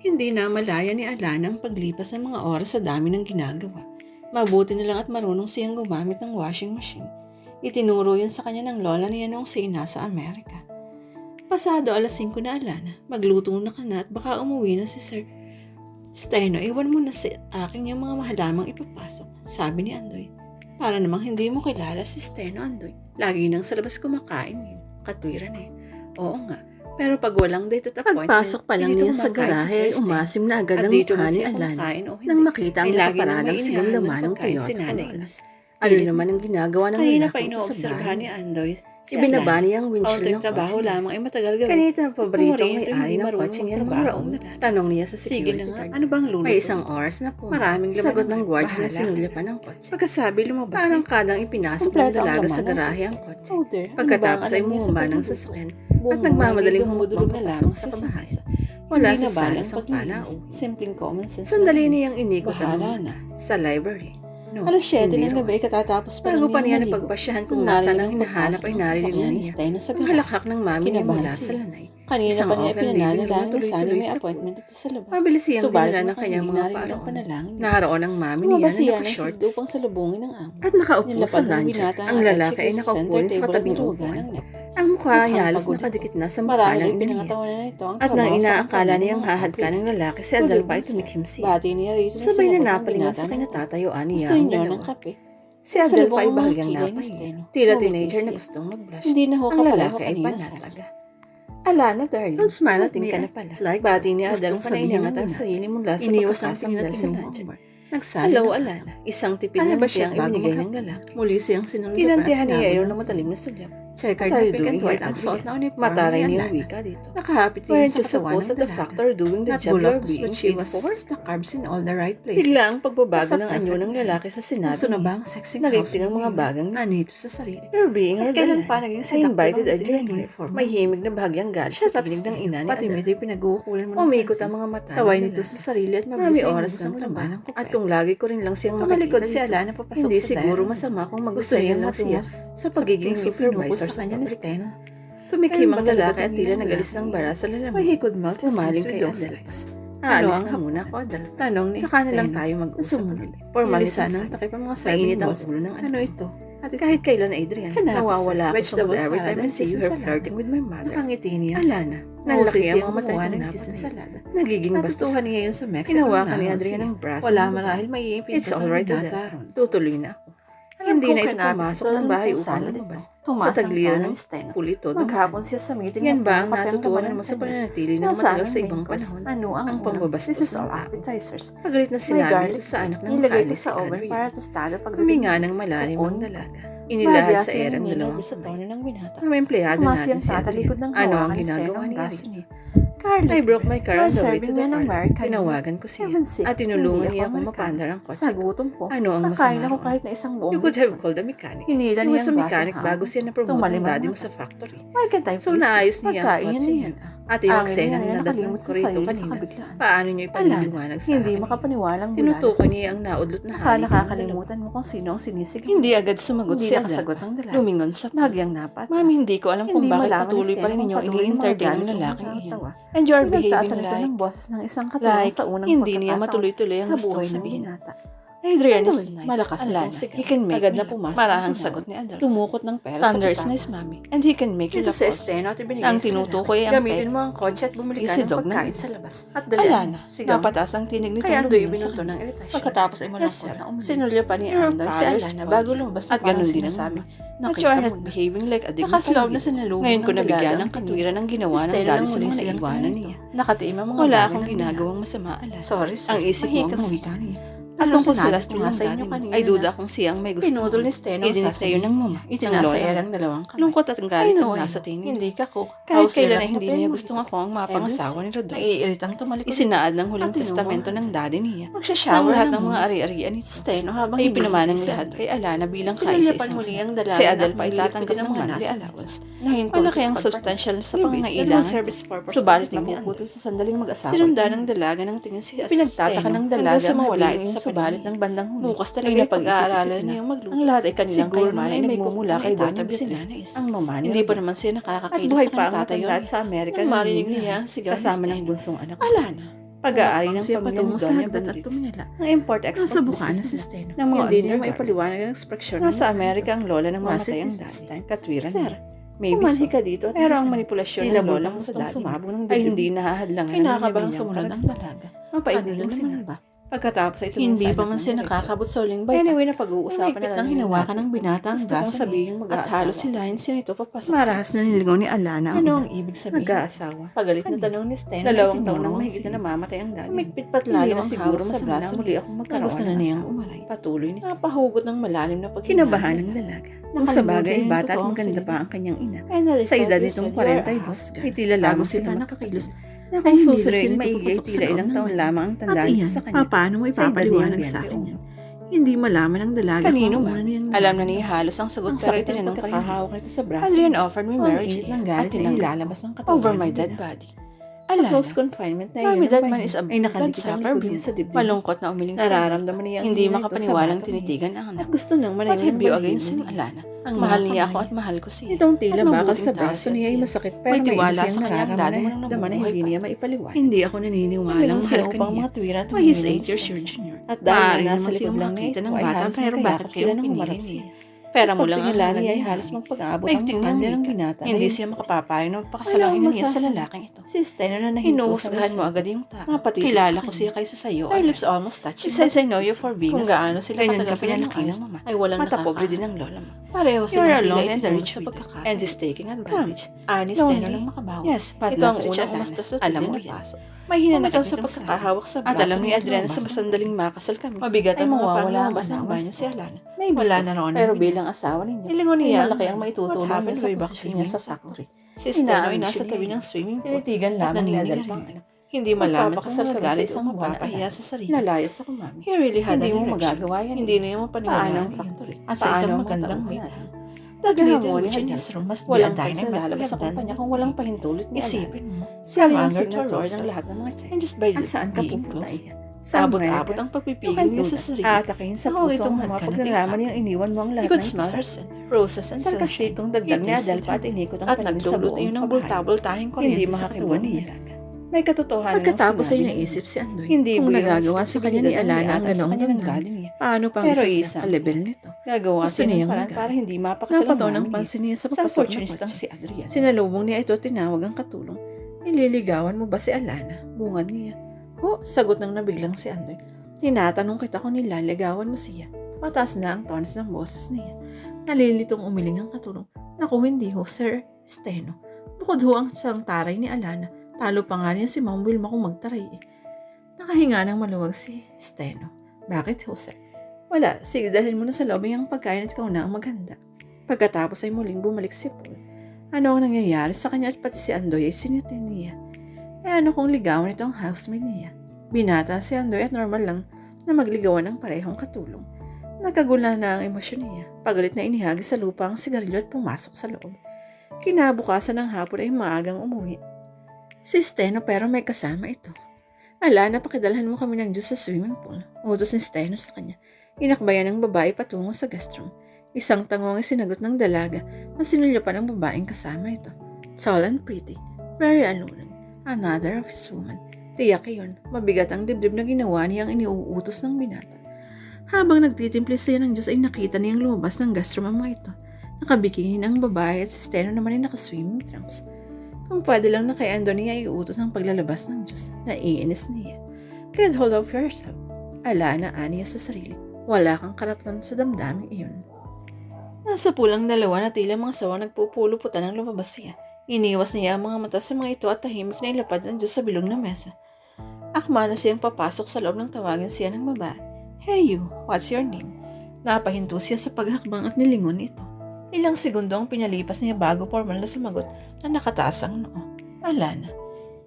Hindi na malaya ni Alana ang paglipas ng mga oras sa dami ng ginagawa. Mabuti na lang at marunong siyang gumamit ng washing machine. Itinuro yun sa kanya ng lola niya noong siya nasa Amerika. Pasado alas 5 na Alana, magluto na ka na at baka umuwi na si Sir. Steno, iwan mo na sa si akin yung mga mahalamang ipapasok, sabi ni Andoy. Para namang hindi mo kilala si Steno, Andoy. Lagi nang sa labas kumakain yun. Katwiran eh. Oo nga, pero pag walang date at appointment, Pagpasok pa lang niya sa garahe, si umasim na agad ang mukha ni Alan oh, nang makita ang nakaparadang sigundama ng Toyota si Corolla. Ano naman ang ginagawa ng Kanina pa inoobserbahan ni Andoy si Ibinaba niya ang windshield ng trabaho kotse. lamang ay matagal gawin. Kanito ang paboritong may-ari ng kotse niya Maraon. Tanong niya sa security Sige na ano bang lulo? May isang oras na po. Maraming sagot ng gwardiya na sinulya pa ng kotse. Pagkasabi lumabas. Parang kadang ipinasok ng dalaga sa garahe ang kotse. Ano Pagkatapos ay mumaba ng sasakyan at nagmamadaling humudulog na oh. lang sa pamahasa. Wala sa salas ang panao. Simpleng common sense. Sandali niyang inikot ang na. sa library. No, Alas 7 ng gabi, katatapos pa Bago pa niya napagpasyahan kung nasa nang hinahanap ay narinig na niya ang halakhak ng mami niya mula sa lanay Kanina Isang pa niya pinananalaan na sana may appointment dito sa labas. Mabilis siyang so, dinala ng kanyang mga parang. Panalangin. Naharoon ang mami ni Yana na naka-shorts. upang salubungin ng amo. At nakaupo sa lantern. Ang lalaki ay nakaupo rin sa katabing upuan. Ang mukha ay halos nakadikit na sa mukha ng iniyak. At nang inaakala niya niyang hahad ka ng lalaki, si Adalpa ay tumikim siya. Sabay na napalingan sa kanya tatayuan niya ang dalawa. Si Adel pa ay bahagyang napay. Tila teenager na gustong mag-blush. Hindi na ho ang lalaki ay panalaga. Alana, darling. Don't smile at me. ka na pala. Like, Bati niya, dahil panainangat ang sarili mong lasa pagkakasang dahil sa nandiyan. Nagsali Hello, na Alana. Isang tipid ano na ba ang ibinigay ng lalaki? Muli siyang sinulong. Tinantihan niya iyon ng matalim na sulyap. Second, what are you doing here, Adrian? Mataray niyo wika dito. Nakahapit din sa katawan ng the factor doing the job you're being paid for? the carbs in all the right places. Bigla ang pagbabago ng anyo ng lalaki sa sinabi. Gusto na ba ang sexing Nagigsing ang mga bagang nanito sa sarili. You're being At kailan pa invited Adrian. May himig na bahagyang galit sa tinig ng ina ni Pati may pinag-uukulan mo. Umikot ang mga mata. Saway nito sa sarili at mabilis oras ng tambahan. At kung lagi ko rin lang siyang makikita, si Alana papasok sa Hindi siguro masama kung magusto niya lang siya sa pagiging supervisor sa kanya ni Sten. Tumikimang lalaki at tila nagalis ng bara sa lalaman. May hikod melt umaling kay Alex. Aalis ano na muna ko, Adal. Tanong ni Saka na lang tayo mag-usap. Sumunod. Formalisa ng takip ang mga serving boss. ng ano ito. At kahit kailan, Adrian, Kanapos, nawawala ako sa every time I see her flirting with my mother. Nakangiti niya. Alana, nalaki siya ang mata ng cheese and salada. Nagiging bastuhan niya yun sa Mexico. Hinawakan ni Adrian ang braso. Wala marahil may iimpin sa alright, Adal. Tutuloy na ako. Hindi na ito pumasok ng bahay upang lumabas. Sa tagliran ng pulito hmm. ng Maghapon siya sa meeting Yan ba ang natutunan mo sa pananatili ng matagal sa ibang panahon? Ano ang, ang pangbabastos This is all appetizers. Pagalit na sinabi ito sa anak ng Nilagay ko sa oven para tostada pagdating. Huminga ng malalim ang dalaga inilahad sa erang dalawang kamay. Mga ano empleyado natin siya. Ano ang ginagawa ni Rick? Carlo, I broke my car on the way to the car. Tinawagan ko siya at ah, tinulungan niya ako mapandar ang kotse. Sa gutom po, ano ang masama? ako kahit na isang buong You could have called a mechanic. Hinila niya ang mechanic bago siya na-promote ng daddy mo sa factory. Why can't I please? So naayos niya ang kotse niya. Ate ang Roxanne ang nadatnan ko rito kanina. Paano niyo ipaliliwanag sa Hindi akin? makapaniwalang Tinutukoy niya ang naudlot na hari. nakakalimutan mo kung sino ang sinisigaw. Hindi agad sumagot hindi si Adan. Hindi ng dalaga. Lumingon sa bagyang napatas. Mami, hindi ko alam kung bakit patuloy pa rin ninyo ini-entertain ang lalaking iyon. And you are behaving like... ng boses ng isang katulong sa unang pagkakataon. Hindi niya matuloy-tuloy ang gustong sabihin. Na Adrianis, nice. malakas na lana. He can make Agad me. na pumasok. Marahang sagot ni Adal. Tumukot ng pera Thunder sa is nice, mami. And he can make you Dito sa esteno at ibinigay ang tinutukoy ang Gamitin mo ang kotse at bumili ka ng pagkain sa labas. At dali. Alana, sigaw. napataas ang tinig nito. Kaya Andoy binuto ng iritasyon. Pagkatapos ay malangkot na umili. Sinulya pa ni Andoy si Alana bago lumabas na parang sinasabi. Nakita mo na. behaving like a dignitary. Nakaslaw na sinalungan. Ngayon ko nabigyan ng kanwira ng ginawa ng dali sa mga naiwanan niya. Nakatiim ang mga Wala akong ginagawang masama, Alana. Sorry, sir. Ang isip mo ang mahika niya. At kung sinabi ko eh, nga sa inyo kanina ay duda kung siyang may gusto. Pinutol ni Steno ang sasa sa'yo ng mama. Itinasaya ang dalawang kamay. Lungkot at galit ang nasa tinig. Hindi ka cook. Kahit kailan ay hindi niya gusto nga ko ang mapangasawa ni Rodolfo. Naiiritang tumalikod. Isinaad ng huling testamento ng daddy niya. Magsashower lahat ng mga ari-arian nito. Steno habang ipinaman ng lahat kay Alana bilang kaisa-isang. muli ang dalawa. Si Adel pa itatanggap ng monthly allowance. Malaki ang substantial sa pangangailangan. Subalit mabubuti sa sandaling mag-asawa. Sinunda ng dalaga ng tingin si Pinagtataka ng dalaga sa mawala sa subalit ng bandang huli. Bukas Ay talaga pag-isip-isip niyang na. magluto. Ang lahat ay kanilang Siguro naman ay nagmumula kay Business. business. Ang mama ni Hindi pa naman siya nakakakilos buhay sa pa ang kanitatay matanda sa Amerika Nang na marinig niya ang sigaw kasama ni ng bunsong anak. Alana, Pag-aari ng patungo sa Doña Beatriz. Ang import-export Nasa bukana business si. Steno. ng mga Hindi niya maipaliwanag ang ekspresyon Nasa ng Amerika ang lola ng mamatay ang time. Katwiran niya. Maybe Pumanhi so. ka dito at Pero ang manipulasyon ng lola mo sa daddy sumabog ng ay hindi nahahadlangan ng sumunod ang dalaga. Mapaigli Ano lang naman ba? Pagkatapos ay Hindi pa man siya nakakabot sa uling bayta. Anyway, Ay, napag-uusapan na lang hinawakan ng binata ang braso niya. At halos silahin siya nito papasok Marahas na niligaw ni Alana ang Ano ang ibig sabihin? Mag-aasawa. Pagalit na Ano? tanong ni Steno. Dalawang taon nang mahigit na namamatay ang daddy. Umigpit pat lalo na ang siguro sa braso. muli akong magkaroon na ng niyang umaray. Patuloy ni Napahugot ng malalim na paghinga. Kinabahan ng dalaga. Kung sa bagay ay bata at maganda pa ang kanyang ina. Sa edad nitong 42, ay tila lago sila Ay, kung hindi lang susunod sila maigi ay papasok sa tila ilang ng taon lamang ang At tandaan iyan, sa kanya. paano mo Sa edad ipapaliwanag sa 21. akin yan? Hindi malaman ng dalaga Kanino kung ba? ano Alam na niya halos ang sagot Ang pero sakit ng itinanong pa rin. pagkakahawak nito sa braso. Adrian offered me Ang marriage init ng at galit na ilalabas ng katawan over my dead body. Sa Alana, close confinement na that ang man is a ay nakadikit ang sa dibdib. Malungkot na umiling sa Nararamdaman niya ang Hindi sa makapaniwalang tinitigan ang At anak. gusto niyang What manayin have ng you against him. Alana? Ang Mahal mga niya ako at mahal ko siya. Itong tila At bakal sa braso niya ay masakit pero may tiwala sa kanyang nararamdaman daddy mo na nang daman na hindi niya maipaliwanag. Hindi ako naniniwala Walang mahal siya ka upang niya. mga tuwira tumingin 8 years sa your kanya. junior. At dahil nga nasa naman likod lang nito ng ay halos magkayakap sila nang pinili humarap siya. Pera mo lang Pagtingin ang niya ay halos magpag-abot ang mukha ng niya ng wika. binata. Hindi siya makapapayag na magpakasalang Walang ina niya sa lalaking ito. Si Steno na nahinto sa mo agad yung tao. Mapatitis Kilala sa ko siya kaysa sa'yo. Her lips almost touched He him, says I know you for being Kung gaano sila katagal ka sila pinalaki ng mama. ay walang Matapobre din ang lola mo. Pareho You're silang alone and the rich sa it. pagkakataon. And is taking advantage. Ani. Steno lang makabawi. Yes, but Ito ang not rich unang umastos sa Alam mo na yan. May hinanakit sa ng pagkakahawak sa At braso alam ni Adriana sa ng- sandaling makasal kami. Mabigat ay ang ang ang anawas anawas si. Alana. Wala na raw Pero Pero bilang asawa ninyo, Ilingon niya, malaki ang maitutulong niya sa way back posisyon niya sa factory. Si Steno ay nasa niya tabi ng swimming pool. Tinitigan lamang ni naninigarilyo. Adel pang anak. Hindi malaman kung magagalit sa sa mapapahiya sa sarili. Nalayas ako, mami. He really had Hindi mo magagawa yan. Hindi na yung Paano ang yun. factory? At sa Paano isang ang magandang maid. ni witch in his room must be a sa to done kumpanya kung walang pahintulot ni. Isipin mo. Anger to signator ng lahat ng mga check. And just by At saan ka being close, Sa Abot-abot ang pagpipigil niya sa sarili. Aatakin sa puso na nalaman tingkap. niyang iniwan mo ang lahat ng isa. roses and sunshine. Sarkastikong dagdag ni It Adel tasted pa at inikot ang At paligid sa buong iyon ng bultabol-tahing Hindi kuryente sa kanyang niya. May katotohanan Pagkatapos ay niya. naisip si Andoy Hindi kung ang nagagawa sa kanya ni Alana ang ata sa ganoong kanya ng damdamin. niya. Paano pang Pero isa level nito? Gagawa Gusto siya ng niyang paraan magawa. para hindi mapakasal ang Napataw ng niya. pansin niya sa kotse. si Adrian. Sinalubong niya ito at tinawag ang katulong. Nililigawan mo ba si Alana? Bungad niya. Ho, sagot ng nabiglang si Andoy. Tinatanong kita kung nilaligawan mo siya. Mataas na ang tones ng boses niya. Nalilitong umiling ang katulong. Naku, hindi ho, Sir Steno. Bukod ho ang isang taray ni Alana. Talo pa nga niya si Ma'am Wilma kung magtaray eh. Nakahinga ng maluwag si Steno. Bakit ho, Sir? Wala, sige dahil mo na sa lobby ang pagkain at ikaw na ang maghanda. Pagkatapos ay muling bumalik si Paul. Ano ang nangyayari sa kanya at pati si Andoy ay sinutin niya. Eh ano kung ligawan ito ang housemate niya? Binata si Andoy at normal lang na magligawan ng parehong katulong. Nagkagula na ang emosyon niya. Pagalit na inihagi sa lupa ang sigarilyo at pumasok sa loob. Kinabukasan ng hapon ay maagang umuwi. Si Steno pero may kasama ito. Ala, napakidalhan mo kami ng Diyos sa swimming pool. Utos ni Steno sa kanya. Inakbayan ng babae patungo sa guest room. Isang tangong ay sinagot ng dalaga na sinulyo pa ng babaeng kasama ito. Tall and pretty, very alluring, another of his woman. Tiyak iyon, mabigat ang dibdib na ginawa niyang iniuutos ng binata. Habang nagtitimpli siya ng Diyos ay nakita niyang lumabas ng guest room ang mga ito. Nakabikini ng babae at si Steno naman ay nakaswimming trunks. Kung pwede lang na kay Anthony ay iutos ang paglalabas ng Diyos, naiinis niya. Get hold of yourself. Ala na aniya sa sarili. Wala kang karapatan sa damdaming iyon. Nasa pulang dalawa na tila mga sawa nagpupuluputan ng lumabas siya. Iniwas niya ang mga mata sa mga ito at tahimik na ilapad ng Diyos sa bilog na mesa. Akma na siyang papasok sa loob ng tawagin siya ng babae. Hey you, what's your name? Napahinto siya sa paghakbang at nilingon ito. Ilang segundo ang pinalipas niya bago formal na sumagot na nakataas ang noo. Alana.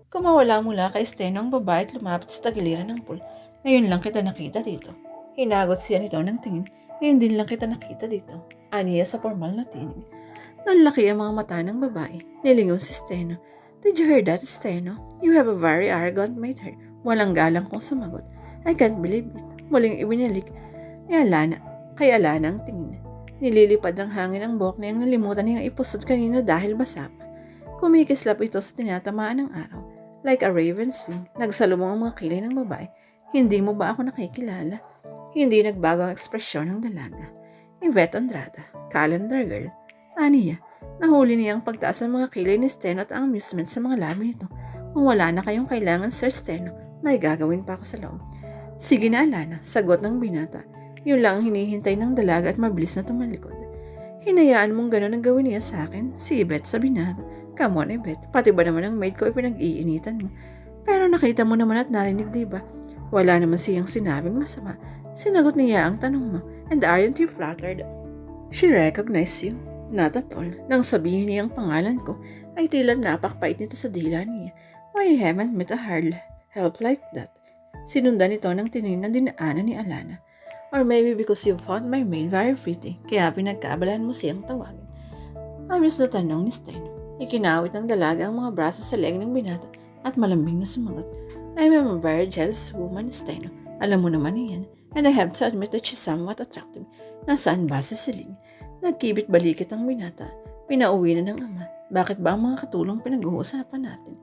Kumawala mula kay Steno ang babae at lumapit sa tagiliran ng pool. Ngayon lang kita nakita dito. Hinagot siya nito ng tingin. Ngayon din lang kita nakita dito. Aniya sa formal na tinig. Nanlaki ang mga mata ng babae. Nilingon si Steno. Did you hear that, Steno? You have a very arrogant mate. Walang galang kong sumagot. I can't believe it. Muling ibinalik ni Alana. Kay Alana ang tingin. Nililipad ang hangin ang buhok niyang nalimutan niyang ipusod kanina dahil basa pa. Kumikislap ito sa tinatamaan ng araw. like a raven's wing. Nagsalubong ang mga kilay ng babae. Hindi mo ba ako nakikilala? Hindi nagbago ang ekspresyon ng dalaga. Yvette Andrada, calendar girl. Aniya, nahuli niya ang pagtaas ng mga kilay ni Steno at ang amusement sa mga labi nito. Kung wala na kayong kailangan, Sir Steno, may gagawin pa ako sa loob. Sige na, Alana, sagot ng binata. Yun lang ang hinihintay ng dalaga at mabilis na tumalikod. Hinayaan mong gano'n ang gawin niya sa akin, si Yvette sa binata. Come on, Yvette, pati ba naman ang maid ko ipinag-iinitan mo? Pero nakita mo naman at narinig, di ba? Wala naman siyang sinabing masama. Sinagot niya ang tanong mo, and aren't you flattered? She recognized you. Not at all. Nang sabihin niya ang pangalan ko, ay tila napakpait nito sa dila niya. Why I haven't met a hard help like that. Sinundan ito ng tingin na dinaanan ni Alana. Or maybe because you found my maid very pretty, kaya pinagkaabalahan mo siyang tawagin. Ayos na tanong ni Steno. Ikinawit ng dalaga ang mga braso sa leeg ng binata at malambing na sumagot. I'm a very jealous woman, Steno. Alam mo naman yan. And I have to admit that she's somewhat attractive. Nasaan ba si Celine? Nagkibit balikit ang binata. Pinauwi na ng ama. Bakit ba ang mga katulong pinag-uusapan natin?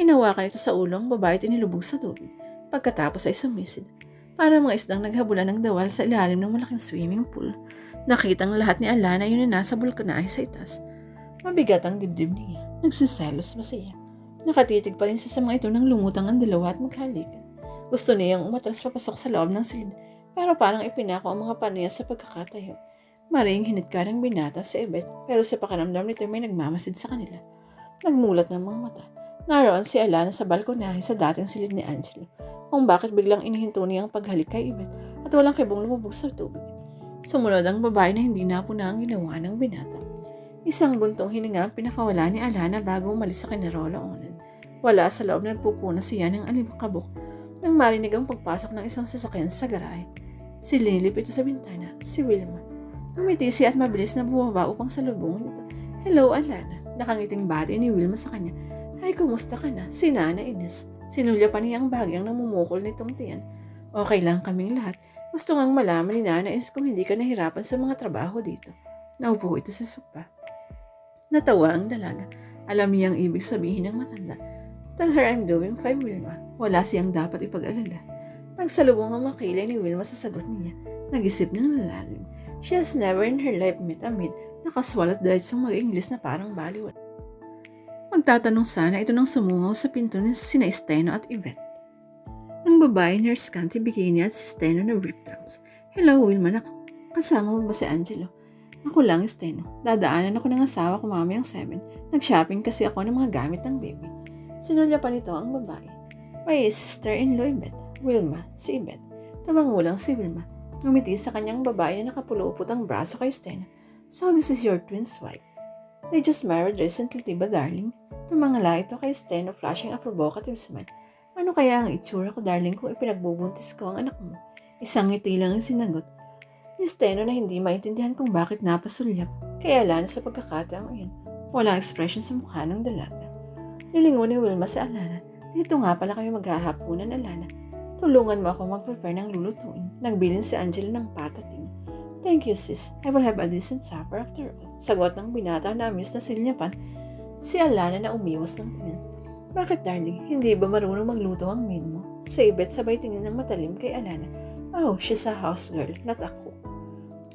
Hinawakan ito sa ulo ang babae at inilubog sa tubig. Pagkatapos ay sumisid. Para mga isdang naghabulan ng dawal sa ilalim ng malaking swimming pool. Nakitang lahat ni Alana yun na nasa bulkanahe sa itas. Mabigat ang dibdib niya. Nagsiselos ba siya? Nakatitig pa rin siya sa mga ito nang lumutang ang dalawa at maghalikan. Gusto niyang umatras papasok sa loob ng silid, pero parang ipinako ang mga paniya sa pagkakatayo. Maring hinid ka ng binata si Ebet, pero sa pakanamdam nito may nagmamasid sa kanila. Nagmulat ng mga mata. Naroon si Alana sa balkonahe sa dating silid ni Angelo, kung bakit biglang inihinto niya ang paghalik kay Ebet at walang kibong lumubog sa tubig. Sumunod ang babae na hindi na po na ang ginawa ng binata. Isang buntong hininga ang pinakawala ni Alana bago umalis sa kinarola onan. Wala sa loob nagpupuna siya ng alibakabok nang marinig ang pagpasok ng isang sasakyan sa garahe. Sililip ito sa bintana, si Wilma. Umiti siya at mabilis na bumaba upang salubungin ito. Hello, Alana. Nakangiting bati ni Wilma sa kanya. Ay, kumusta ka na? Si Nana Ines. Sinulya pa niya ang bagyang namumukol nitong tiyan. Okay lang kaming lahat. Gusto ngang malaman ni Nana Ines kung hindi ka nahirapan sa mga trabaho dito. Naupo ito sa sopa. Natawa ang dalaga. Alam niya ang ibig sabihin ng matanda. Tell her I'm doing fine, Wilma. Wala siyang dapat ipag-alala. Nagsalubong ang makilay ni Wilma sa sagot niya. Nag-isip ng lalalim. She has never in her life met a maid na kaswal diretsong mag-Ingles na parang baliwan. Magtatanong sana ito nang sumungaw sa pinto ni sina Steno at Yvette. Ang babae ni Scanty bikini at si Steno na brick trunks. Hello, Wilma. Nak kasama mo ba si Angelo? Ako lang, Steno. Dadaanan ako ng asawa ko mamayang 7. Nag-shopping kasi ako ng mga gamit ng baby. Sinulya pa nito ang babae. May sister-in-law Yvette. Wilma, si Yvette. Tumangulang si Wilma. Ngumiti sa kanyang babae na nakapulupot ang braso kay Steno. So this is your twin's wife. They just married recently, diba darling? Tumangala ito kay Steno flashing a provocative smile. Ano kaya ang itsura ko darling kung ipinagbubuntis ko ang anak mo? Isang ngiti lang ang sinagot. Ni Steno na hindi maintindihan kung bakit napasulyap. Kaya Alana sa pagkakataong iyon. Walang expression sa mukha ng dalaga. Nilingon ni Wilma sa Alana. Dito nga pala kayo maghahapunan, Alana. Tulungan mo ako mag-prepare ng lulutuin. Nagbilin si Angelo ng patating. Thank you, sis. I will have a decent supper after all. Sagot ng binata na amus na silyapan si Alana na umiwas ng tingin. Bakit, darling? Hindi ba marunong magluto ang maid mo? Sa ibet sabay tingin ng matalim kay Alana. Oh, she's a house girl, not a cook.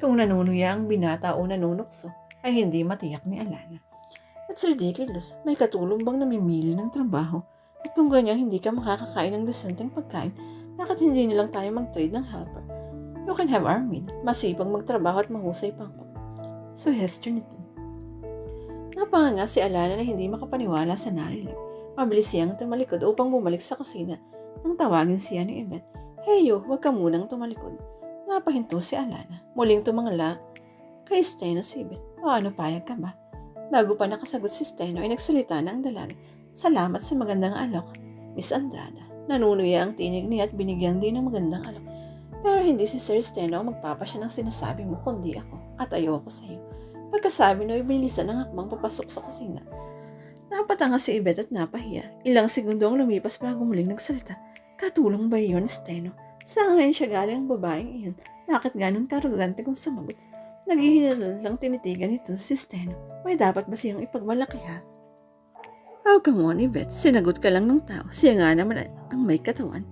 Kung nanunuya ang binata o nanunukso, ay hindi matiyak ni Alana. That's ridiculous. May katulong bang namimili ng trabaho? At kung ganyan hindi ka makakakain ng desenteng pagkain, bakit hindi nilang tayo mag-trade ng helper? You can have our maid. Masipang magtrabaho at mahusay pang So Hester nito. Napanganga si Alana na hindi makapaniwala sa narinig. Mabilis siyang tumalikod upang bumalik sa kusina nang tawagin siya ni Emmett. Heyo, huwag ka munang tumalikod. Napahinto si Alana. Muling tumangala kay Steno si Emmett. O ano payag ka ba? Bago pa nakasagot si Steno ay nagsalita na ang dalaga. Salamat sa magandang alok, Miss Andrada. Nanunuya ang tinig niya at binigyan din ng magandang alok. Pero hindi si Sir Steno ang magpapasya ng sinasabi mo kundi ako at ayoko sa iyo. Pagkasabi no, ibilisan ng hakbang papasok sa kusina. Napatanga si Yvette at napahiya. Ilang segundo ang lumipas bago muling nagsalita. Katulong ba yun, Steno? Saan ngayon siya galing ang babaeng iyon? Bakit ganun karugante kung sumagot? Naghihinal lang tinitigan nito si Steno. May dapat ba siyang ipagmalaki ha? Oh, come on, Yvette. Sinagot ka lang ng tao. Siya nga naman ang may katawan.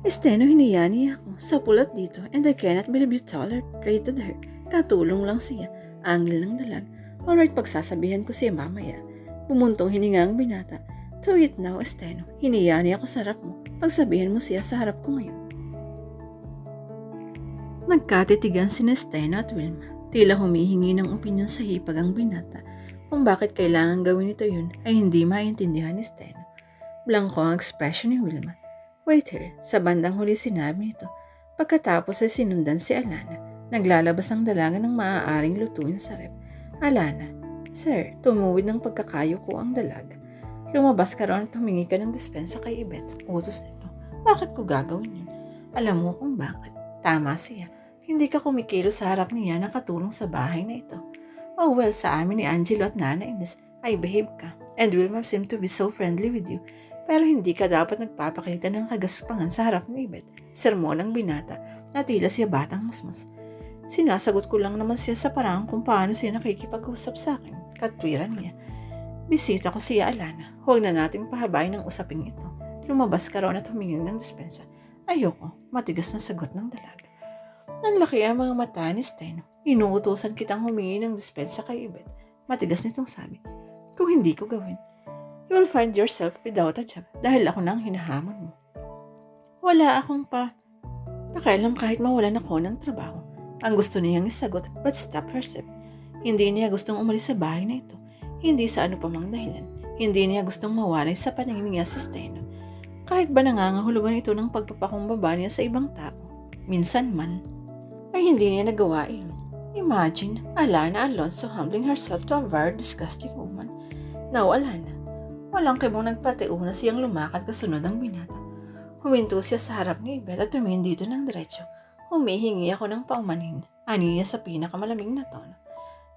Esteno, hiniya niya ako sa pulat dito and I cannot believe you tolerated her. Katulong lang siya. Angil ng dalag. Alright, pagsasabihan ko siya mamaya. Pumuntong hininga ang binata. To it now, Esteno. Hiniya niya ako sa harap mo. Pagsabihan mo siya sa harap ko ngayon. Nagkatitigan si Esteno at Wilma. Tila humihingi ng opinyon sa hipag ang binata. Kung bakit kailangan gawin ito yun ay hindi maintindihan ni Steno. Blanco ang expression ni Wilma. Waiter, sa bandang huli sinabi nito. Pagkatapos ay sinundan si Alana. Naglalabas ang dalaga ng maaaring lutuin sa rep. Alana, Sir, tumuwid ng pagkakayo ko ang dalaga. Lumabas ka roon at humingi ka ng dispensa kay Ibet. Utos nito. Bakit ko gagawin yun? Alam mo kung bakit. Tama siya. Hindi ka kumikilo sa harap niya nakatulong sa bahay na ito. Oh well, sa amin ni Angelo at Nana Ines ay behave ka. And Wilma seem to be so friendly with you. Pero hindi ka dapat nagpapakita ng kagaspangan sa harap ni Ibet. Sermon ng binata na tila siya batang musmus. Sinasagot ko lang naman siya sa parang kung paano siya nakikipag-usap sa akin. Katwiran niya. Bisita ko siya, Alana. Huwag na nating pahabayin ang usaping ito. Lumabas ka raw at humingin ng dispensa. Ayoko, matigas na sagot ng dalaga. Nanlaki ang mga mata ni Steno. Inuutosan kitang humingi ng dispensa kay Ibet. Matigas nitong sabi. Kung hindi ko gawin, you will find yourself without a job dahil ako nang hinahamon mo. Wala akong pa. Pakialam kahit mawalan ako ng trabaho. Ang gusto niyang isagot but stop herself. Hindi niya gustong umalis sa bahay na ito. Hindi sa ano pa mang dahilan. Hindi niya gustong mawalay sa paningin niya sa Steno. Kahit ba nangangahulugan ito ng pagpapakumbaba niya sa ibang tao. Minsan man, ay hindi niya nagawa iyon. Imagine, Alana Alonso humbling herself to a very disgusting woman. Now, Alana, walang kibong nagpatiuna siyang lumakad kasunod ang binata. Huminto siya sa harap ni Yvette at tumingin dito ng diretso. Humihingi ako ng paumanhin. Ani niya sa pinakamalamig na tono.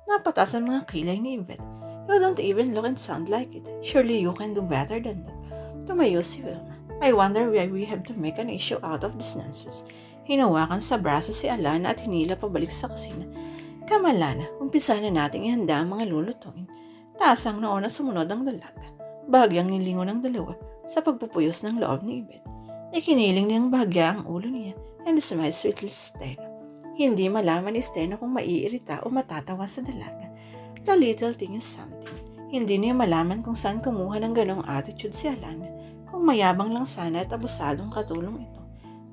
Napatas ang mga kilay ni Yvette. You don't even look and sound like it. Surely you can do better than that. Tumayo si Wilma. I wonder why we have to make an issue out of this nonsense. Hinawakan sa braso si Alana at hinila pabalik sa kusina. Kamalana, umpisa na nating ihanda ang mga lulutuin. Taas ang noon na sumunod ang dalaga. Bahagyang nilingon ng dalawa sa pagpupuyos ng loob ni Ibet. Ikiniling niyang bahagya ang ulo niya and smiled sweetly Steno. Hindi malaman ni Steno kung maiirita o matatawa sa dalaga. The little thing is something. Hindi niya malaman kung saan kumuha ng ganong attitude si Alana. Kung mayabang lang sana at abusadong katulong ito.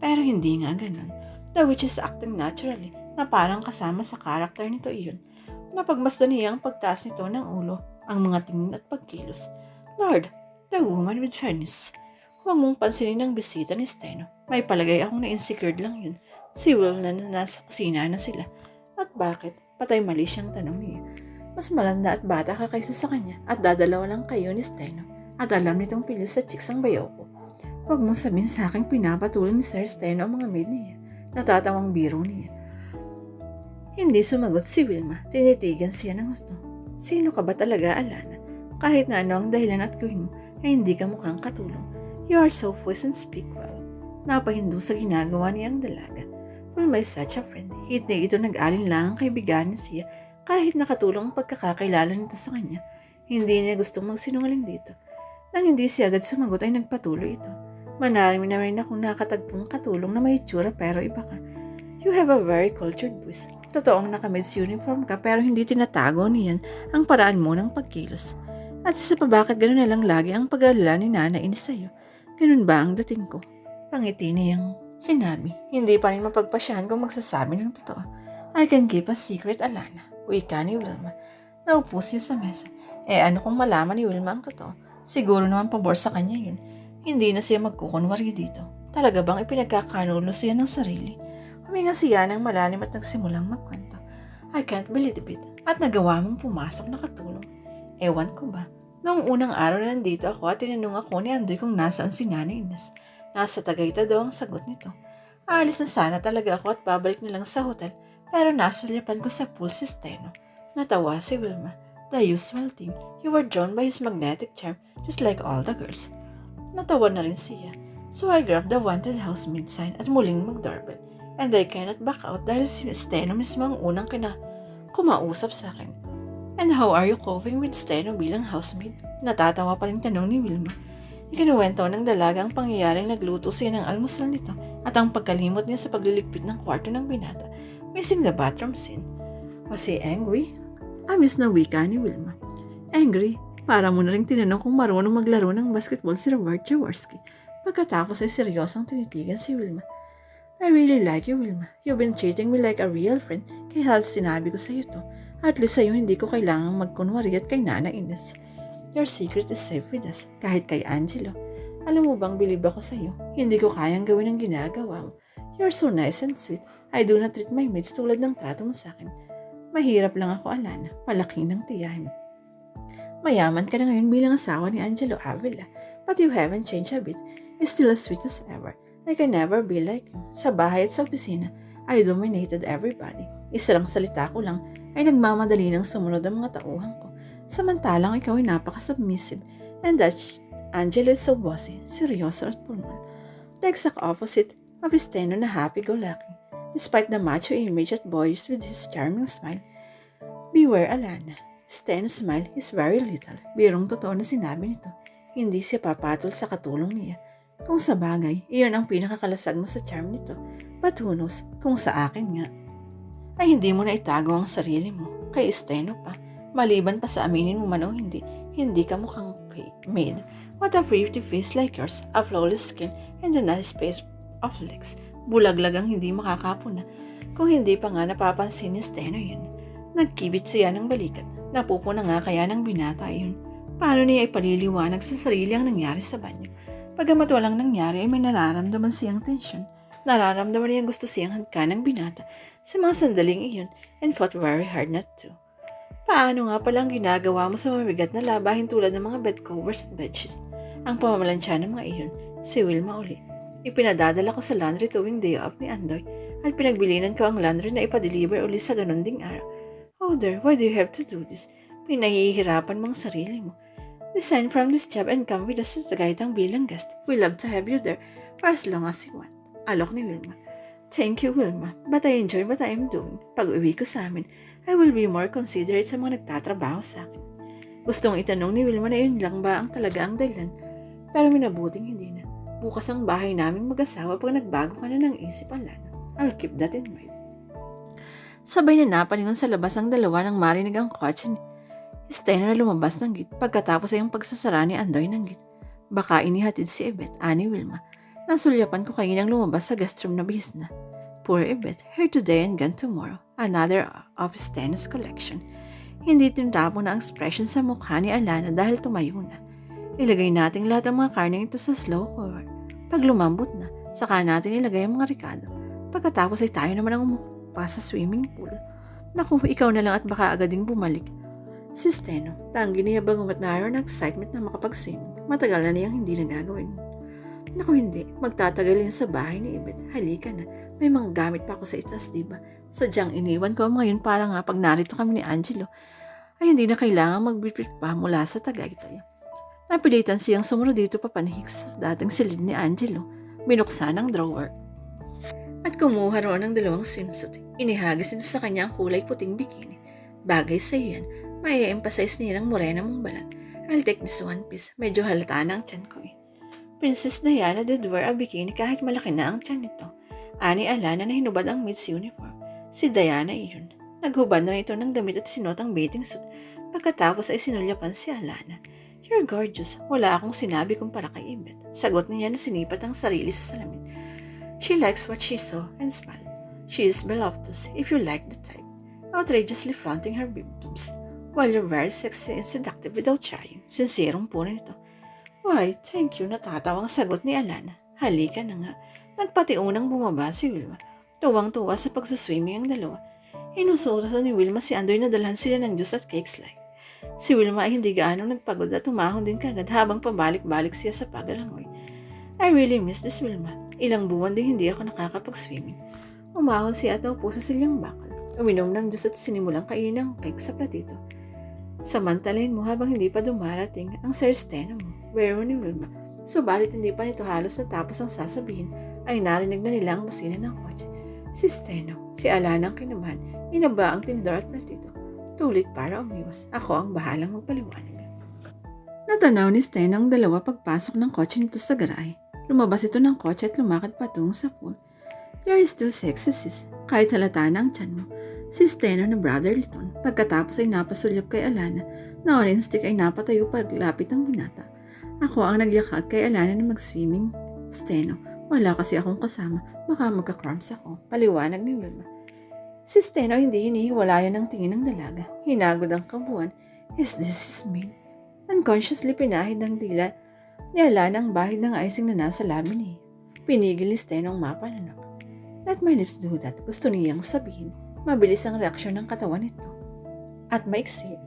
Pero hindi nga ganon. The witch is acting naturally na parang kasama sa karakter nito iyon. Napagmasdan niya ang pagtaas nito ng ulo, ang mga tingin at pagkilos. Lord, the woman with fairness. Huwag mong pansinin ang bisita ni Steno. May palagay akong na-insecured lang yun. Si Will na nasa kusina na sila. At bakit? Patay mali siyang tanong niya. Mas maganda at bata ka kaysa sa kanya at dadalawa lang kayo ni Steno. At alam nitong pilis sa chicks ang bayaw ko. Huwag mong sabihin sa akin pinapatuloy ni Sir Steno ang mga maid niya. Natatawang biro niya. Hindi sumagot si Wilma. Tinitigan siya ng gusto. Sino ka ba talaga, Alana? Kahit na ano ang dahilan at gawin mo, ay hindi ka mukhang katulong. You are so wise and speak well. Napahindo sa ginagawa niya ang dalaga. Wilma is such a friend. Hindi ito nag-alin lang ang kaibigan siya kahit nakatulong ang pagkakakilala nito sa kanya. Hindi niya gustong magsinungaling dito. Nang hindi siya agad sumagot ay nagpatuloy ito. Manarami na rin akong nakatagpong katulong na may itsura pero iba ka. You have a very cultured voice. Totoong nakamids uniform ka pero hindi tinatago niyan ang paraan mo ng pagkilos. At isa pa bakit gano'n na lang lagi ang pag-alala ni Nana Ines sa'yo? Ganun ba ang dating ko? Pangiti niyang sinabi. Hindi pa rin mapagpasyahan kung magsasabi ng totoo. I can keep a secret, Alana. Wika ni Wilma. Naupo siya sa mesa. Eh ano kung malaman ni Wilma ang totoo? Siguro naman pabor sa kanya yun. Hindi na siya magkukunwari dito. Talaga bang ipinagkakanulo siya ng sarili? Huminga siya ng malalim at nagsimulang magkwento. I can't believe it. At nagawa mong pumasok na katulong. Ewan ko ba? Noong unang araw na nandito ako at tinanong ako ni Andoy kung nasaan si Nanay Ines. Nasa Tagayta daw ang sagot nito. Aalis na sana talaga ako at babalik na lang sa hotel pero nasulyapan ko sa pool si Steno. Natawa si Wilma. The usual thing, you were drawn by his magnetic charm just like all the girls. Natawa na rin siya. So I grabbed the wanted housemaid sign at muling mag-doorbell. And I cannot back out dahil si Steno mismo ang unang kina kumausap sa akin. And how are you coping with Steno bilang housemaid? Natatawa pa rin tanong ni Wilma. Ikinuwento ng dalaga ang pangyayaring nagluto siya ng almusal nito at ang pagkalimot niya sa pagliligpit ng kwarto ng binata, missing the bathroom scene. Was he angry? Amis na wika ni Wilma. Angry? Para mo na rin tinanong kung marunong maglaro ng basketball si Robert Jaworski. Pagkatapos ay seryosong tinitigan si Wilma. I really like you, Wilma. You've been treating me like a real friend, kaya sinabi ko sa iyo to. At least sa'yo hindi ko kailangang magkunwari at kay Nana Ines. Your secret is safe with us, kahit kay Angelo. Alam mo bang bilib ako sa'yo? Hindi ko kayang gawin ang ginagawa mo. You're so nice and sweet. I do not treat my mates tulad ng trato mo sa akin. Mahirap lang ako, Alana. Malaki ng tiyahin. Mayaman ka na ngayon bilang asawa ni Angelo Avila, but you haven't changed a bit. You're still as sweet as ever. I can never be like you. Sa bahay at sa opisina, I dominated everybody. Isa lang salita ko lang ay nagmamadali ng sumunod ang mga tauhan ko. Samantalang ikaw ay napaka-submissive. And that Angelo is so bossy, seryoso at formal. The exact opposite of his tenor na happy-go-lucky. Despite the macho image at boyish with his charming smile, beware Alana. Sten's smile is very little. Birong totoo na sinabi nito. Hindi siya papatol sa katulong niya. Kung sa bagay, iyon ang pinakakalasag mo sa charm nito. But who knows kung sa akin nga. Ay hindi mo na itago ang sarili mo. Kay Steno pa. Maliban pa sa aminin mo man o hindi, hindi ka mukhang maid. What a pretty face like yours, a flawless skin, and a nice pair of legs. Bulaglag ang hindi makakapuna. Kung hindi pa nga napapansin ni Steno yun. Nagkibit siya ng balikat. Napupuna nga kaya ng binata yun. Paano niya ipaliliwanag sa sarili ang nangyari sa banyo? Pagamat walang nangyari ay may nararamdaman siyang tensyon. Nararamdaman niyang gusto siyang hagka ng binata sa mga sandaling iyon and fought very hard not to. Paano nga palang ginagawa mo sa mabigat na labahin tulad ng mga bed covers at bedsheets? Ang pamamalansya ng mga iyon, si Wilma uli. Ipinadadala ko sa laundry tuwing day off ni Andoy at pinagbilinan ko ang laundry na ipadeliver uli sa ganun ding araw. Oh dear, why do you have to do this? Pinahihirapan mong sarili mo. Resign from this job and come with us sa Tagaytang bilang guest. We love to have you there for as long as you want. Alok ni Wilma. Thank you, Wilma. But I enjoy what I am doing. Pag uwi ko sa amin, I will be more considerate sa mga nagtatrabaho sa akin. Gustong itanong ni Wilma na yun lang ba ang talaga ang dahilan. Pero minabuting hindi na. Bukas ang bahay naming mag-asawa pag nagbago ka na ng isip, Alana. I'll keep that in mind. Sabay na napalingon sa labas ang dalawa nang marinig ang kotse ni Steiner na lumabas ng gate pagkatapos ay ang pagsasara ni Andoy ng gate. Baka inihatid si Ebet, ani Wilma. Nasulyapan ko kaninang lumabas sa guest room na bihis na. Poor Ebet, here today and gone tomorrow. Another of Steiner's collection. Hindi tinrapo na ang expression sa mukha ni Alana dahil tumayo na. Ilagay natin lahat ng mga karne ito sa slow cooker. Pag lumambot na, saka natin ilagay ang mga ricado. Pagkatapos ay tayo naman ang umupa sa swimming pool. Naku, ikaw na lang at baka agad ding bumalik. Si Steno, tanggi niya bago at naroon ng excitement na makapag-swimming. Matagal na niyang hindi nagagawin. Naku hindi, magtatagal yun sa bahay ni Ibet. Halika na, may mga gamit pa ako sa itas, di ba? Sadyang iniwan ko ngayon para nga pag narito kami ni Angelo, ay hindi na kailangan magbitbit pa mula sa Tagaytay. Napilitan siyang sumunod dito papanhik sa dating silid ni Angelo. Binuksan ang drawer. At kumuha roon ng dalawang swimsuit. Inihagis nito sa kanya ang kulay puting bikini. Bagay sa iyo yan. May emphasize niya ng morena mong balat. I'll take this one piece. Medyo halata na ang tiyan ko eh. Princess Diana did wear a bikini kahit malaki na ang tiyan nito. Ani Alana na hinubad ang maid's uniform. Si Diana iyon. Naghubad na ito ng damit at sinuot ang bathing suit. Pagkatapos ay sinulyapan si Alana. You're gorgeous. Wala akong sinabi kumpara kay Ibet. Sagot niya na sinipat ang sarili sa salamin. She likes what she saw and smiled. She is beloved if you like the type. Outrageously flaunting her big boobs. While you're very sexy and seductive without trying. Sinserong puno nito. Why, thank you, natatawang sagot ni Alana. Halika na nga. Nagpatiunang bumaba si Wilma. Tuwang-tuwa sa pagsuswimming ang dalawa. Inusutan ni Wilma si Andoy na dalhan sila ng juice at cakes like. Si Wilma ay hindi gaano nagpagod at tumahon din kagad habang pabalik-balik siya sa pagalangoy. I really miss this Wilma. Ilang buwan din hindi ako nakakapag-swimming. Umahon siya at naupo sa silyang bakal. Uminom ng juice at sinimulang kainin ang cake sa platito. Samantalain mo habang hindi pa dumarating ang Sir Steno mo, Wero ni Wilma. Subalit hindi pa nito halos natapos ang sasabihin ay narinig na nila ang busina ng kotse. Si Steno, si Alana ang kinabahan, inaba ang tinidor at platito. Tulit para umiwas. Ako ang bahalang magpaliwanag. Natanaw ni Sten ang dalawa pagpasok ng kotse nito sa garahe. Lumabas ito ng kotse at lumakad patungo sa pool. You're still sexy sis, kahit halata na ang tiyan mo. Si Steno na brotherly tone. Pagkatapos ay napasulyap kay Alana na orange stick ay napatayo paglapit ng binata. Ako ang nagyakag kay Alana na mag-swimming. Steno, wala kasi akong kasama. Baka magka-cramps ako. Paliwanag ni Wilma. Si Steno hindi hinihiwalayan ng tingin ng dalaga. Hinagod ang kabuuan. Is this his maid? Unconsciously pinahid ng dila ni Alana ang bahid ng icing na nasa labi niya. Pinigil ni Steno ang mapananok. Let my lips do that. Gusto niyang sabihin. Mabilis ang reaksyon ng katawan nito. At maiksi.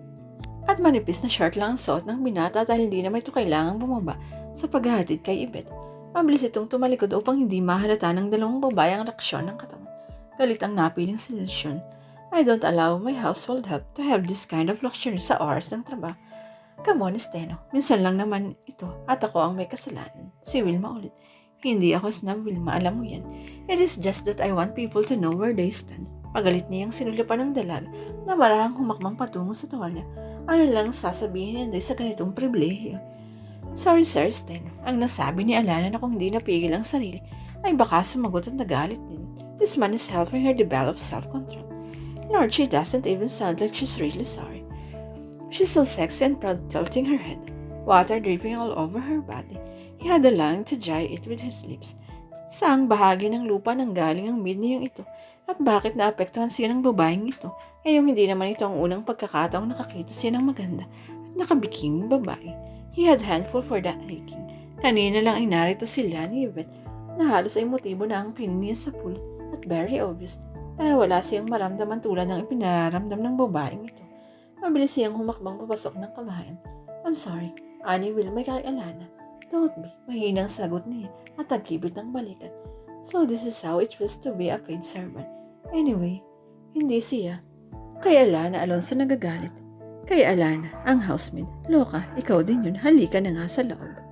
At manipis na short lang ang suot ng binata dahil hindi naman ito kailangang bumaba sa paghahatid kay Ibet. Mabilis itong tumalikod upang hindi mahalata ng dalawang babae ang reaksyon ng katawan. Galit ang napiling solusyon. I don't allow my household help to have this kind of luxury sa oras ng trabaho. Come on, Steno. Minsan lang naman ito at ako ang may kasalanan. Si Wilma ulit. Hindi ako snub, Wilma. Alam mo yan. It is just that I want people to know where they stand. Pagalit niyang sinulipan ng dalag na marahang humakmang patungo sa tuwalya. Ano lang sasabihin niya sa ganitong pribilehiyo? Sorry, Sir Steno. Ang nasabi ni Alana na kung hindi napigil ang sarili, ay baka sumagot at nagalit din. This man is helping her develop self-control. Lord, she doesn't even sound like she's really sorry. She's so sexy and proud tilting her head, water dripping all over her body. He had a line to dry it with his lips. Saang bahagi ng lupa nang galing ang mid niyang ito at bakit naapektuhan siya ng babaeng ito ngayong hindi naman ito ang unang pagkakataong nakakita siya ng maganda at nakabikiming babae. He had handful for that hiking. Kanina lang ay narito sila ni Yvette na halos ay motibo na ang kininiya sa pool at very obvious pero wala siyang maramdaman tulad ng ipinaramdam ng babaeng ito. Mabilis siyang humakbang papasok ng kabahayan. I'm sorry, Ani will may kay Alana. Don't be, mahinang sagot niya at tagkibit ng balikat. So this is how it feels to be a paid servant. Anyway, hindi siya. Kay Alana, Alonso nagagalit. Kay Alana, ang housemaid. Loka, ikaw din yun. Halika na nga sa loob.